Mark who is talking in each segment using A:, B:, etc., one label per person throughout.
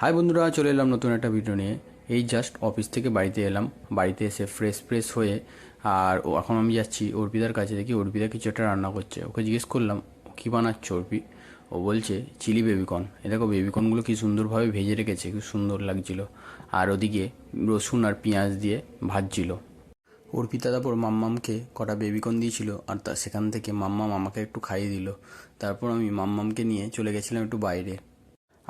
A: High বন্ধুরা, চলে এলাম নতুন একটা ভিডিও নিয়ে। এই জাস্ট অফিস থেকে বাড়িতে এলাম। বাড়িতে এসে ফ্রেশ ফ্রেশ হয়ে আর ও এখন আমি যাচ্ছি অর্পিতার কাছে দেখি। অর্পিতা কিছু একটা রান্না করছে। ওকে জিজ্ঞেস করলাম কী বানাচ্ছ অর্পি? ও বলছে, চিলি বেবিকর্ন এ দেখো বেবিকর্নগুলো কী সুন্দরভাবে ভেজে রেখেছে খুব সুন্দর লাগছিল। আর ওদিকে রসুন আর পেঁয়াজ দিয়ে ভাজছিল। অর্পিতা তারপর মাম্মামকে কটা বেবিকর্ন দিয়েছিল আর তা সেখান থেকে মাম্মাম আমাকে একটু খাইয়ে দিল। তারপর আমি মাম্মামকে নিয়ে চলে গেছিলাম একটু বাইরে।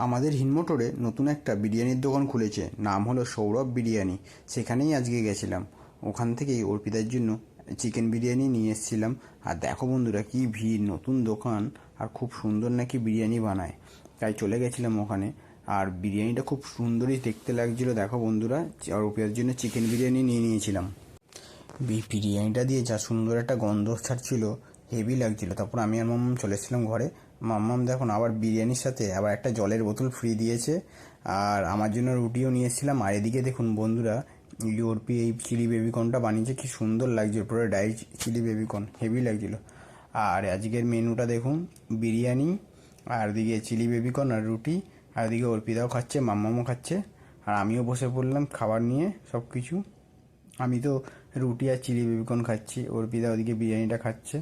B: আমাদের হিনমোটরে নতুন একটা বিরিয়ানির দোকান খুলেছে। নাম হলো সৌরভ বিরিয়ানি। সেখানেই আজকে গেছিলাম। ওখান থেকেই অর্পিতার জন্য চিকেন বিরিয়ানি নিয়ে এসেছিলাম। আর দেখো বন্ধুরা, কি ভিড়! নতুন দোকান আর খুব সুন্দর নাকি বিরিয়ানি বানায়। তাই চলে গেছিলাম ওখানে। আর বিরিয়ানিটা খুব সুন্দরই দেখতে লাগছিল। দেখো বন্ধুরা, আর অর্পিতার জন্য চিকেন বিরিয়ানি নিয়ে নিয়েছিলাম। বিরিয়ানিটা দিয়ে যা সুন্দর একটা গন্ধ ছাড়ছিল হেভি লাগছিল। তারপর আমি আর মাম্মাম চলে এসেছিলাম ঘরে। মাম্মাম দেখুন আবার বিরিয়ানির সাথে আবার একটা জলের বোতল ফ্রি দিয়েছে। আর আমার জন্য রুটিও নিয়ে এসেছিলাম। আর এদিকে দেখুন বন্ধুরা ইউরপি এই চিলি বেবিকর্নটা বানিয়েছে। কি সুন্দর লাগছিল, পুরো ডাই চিলি বেবিকর্ন হেভি লাগছিল। আর আজকের মেনুটা দেখুন, বিরিয়ানি, আর দিকে চিলি বেবিকর্ন আর রুটি, আর এদিকে অর্পিতাও খাচ্ছে, মাম্মামও খাচ্ছে। আর আমিও বসে পড়লাম খাবার নিয়ে সব কিছু আমি তো রুটি আর চিলি বেবিকর্ন খাচ্ছি, অর্পিতা ওদিকে বিরিয়ানিটা খাচ্ছে।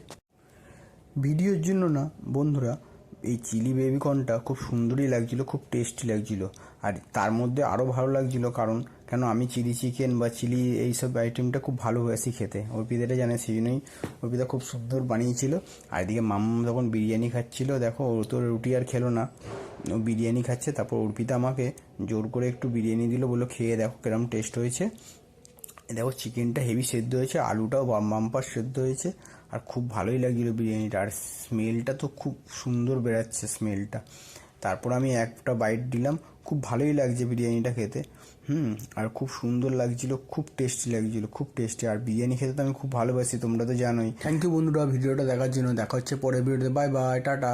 B: ভিডিওর জন্য না, বন্ধুরা, এই চিলি বেবিকর্নটা খুব সুন্দরই লাগছিল, খুব টেস্টি লাগছিল। আর তার মধ্যে আরও ভালো লাগছিল কারণ, কেন আমি চিলি চিকেন বা চিলি এইসব আইটেমটা খুব ভালোবাসি খেতে। অর্পিতাটা জানে সেই জন্যই অর্পিতা খুব সুন্দর বানিয়েছিল। আর এদিকে মাম্মা যখন বিরিয়ানি খাচ্ছিল, দেখো, ও তো রুটি আর খেলো না। ও বিরিয়ানি খাচ্ছে, তারপর অর্পিতা আমাকে জোর করে একটু বিরিয়ানি দিল বলল খেয়ে দেখো কেরম টেস্ট হয়েছে। দেখো চিকেনটা হেভি সেদ্ধ হয়েছে, আলুটাও বাম- বাম্পার সেদ্ধ হয়েছে। আর খুব ভালোই লাগছিল বিরিয়ানিটা। আর স্মেলটা তো খুব সুন্দর বেরাচ্ছে স্মেলটা তারপর আমি একটা বাইট দিলাম, খুব ভালোই লাগছে বিরিয়ানিটা খেতে। হুম, আর খুব সুন্দর লাগছিল, খুব টেস্টি লাগছিল, খুব টেস্টি আর বিরিয়ানি খেতে তো আমি খুব ভালোবাসি, তোমরা তো জানোই। থ্যাংক ইউ বন্ধুরা, ভিডিওটা দেখার জন্য দেখা হচ্ছে পরের ভিডিওতে। Bye bye tata.